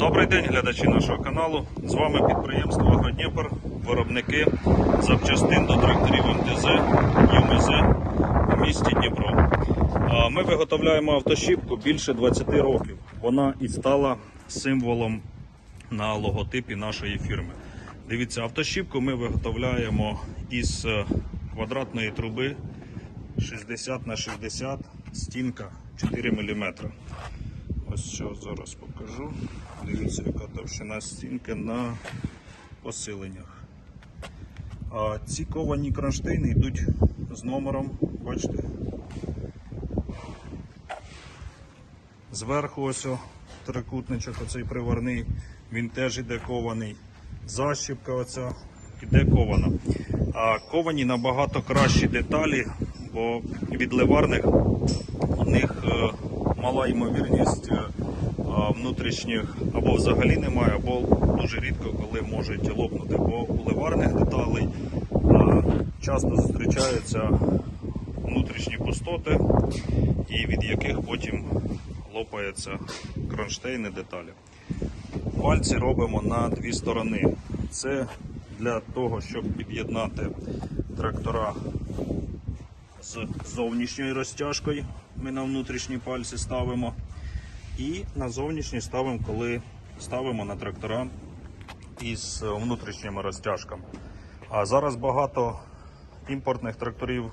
Добрий день, глядачі нашого каналу. З вами підприємство Агродніпр, виробники запчастин до тракторів МТЗ, ЮМЗ у місті Дніпро. Ми виготовляємо автошипку більше 20 років. Вона і стала символом на логотипі нашої фірми. Дивіться, автошипку ми виготовляємо із е, квадратної труби 60 на 60, стінка 4 мм. Ось що зараз покажу. Дивіться, яка товщина стінки на посиленнях. А ці ковані кронштейни йдуть з номером, бачите? Зверху ось о, трикутничок, оцей приварний, він теж іде кований. Защіпка оця іде кована. А ковані набагато кращі деталі, бо від ливарних у них е, мала ймовірність е, внутрішніх або взагалі немає, або дуже рідко коли можуть лопнути. Бо у ливарних деталей часто зустрічаються внутрішні пустоти, і від яких потім лопаються кронштейни деталі. Пальці робимо на дві сторони. Це для того, щоб під'єднати трактора з зовнішньою розтяжкою. Ми на внутрішні пальці ставимо. І на зовнішні ставимо, коли ставимо на трактора із е, внутрішніми розтяжками. А зараз багато імпортних тракторів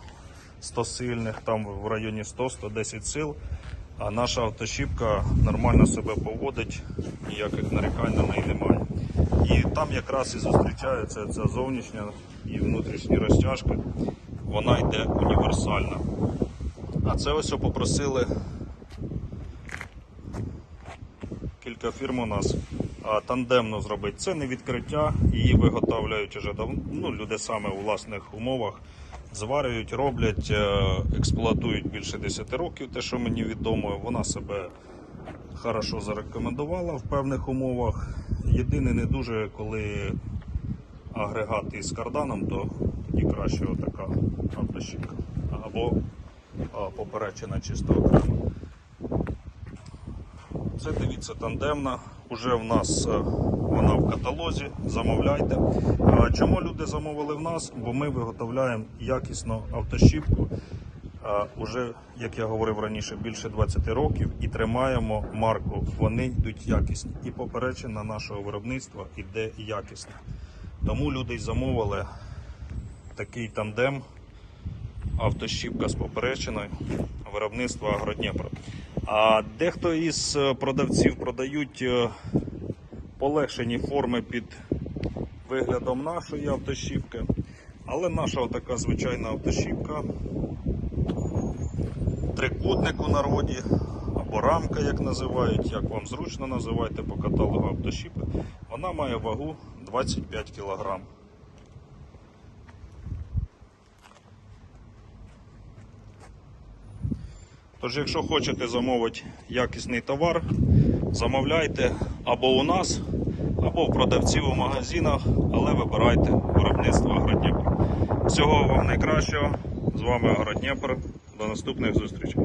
100 сильних, там в районі 100-110 сил. А наша автошипка нормально себе поводить, ніяких нарікань на неї немає. І там якраз і зустрічається ця зовнішня і внутрішні розтяжки. Вона йде універсальна. А це ось попросили кілька фірм у нас тандемно зробити. Це не відкриття, її виготовляють уже давно. Ну, люди саме у власних умовах зварюють, роблять, е, експлуатують більше 10 років, те, що мені відомо. Вона себе хорошо зарекомендувала в певних умовах. Єдине не дуже, коли агрегат із карданом, то тоді краще отака автощіпка. Або поперечина чисто окремо. Це дивіться тандемна. Уже в нас е, вона в каталозі. Замовляйте. Чому люди замовили в нас? Бо ми виготовляємо якісну автощіпку. Уже, як я говорив раніше, більше 20 років і тримаємо марку. Вони йдуть якісні. І поперечина нашого виробництва іде якісна. Тому люди й замовили такий тандем автощіпка з поперечиною виробництва Агродніпро. А дехто із е, продавців продають е, полегшені форми під виглядом нашої автощіпки. Але наша така звичайна автощіпка, трикутник у народі, або рамка, як називають, як вам зручно називайте по каталогу автощіпки, вона має вагу 25 кг. Тож, якщо хочете замовити якісний товар, замовляйте або у нас, або в продавців у магазинах, але вибирайте виробництво Агродніпр. Всього вам найкращого. З вами Агродніпр. До наступних зустрічей.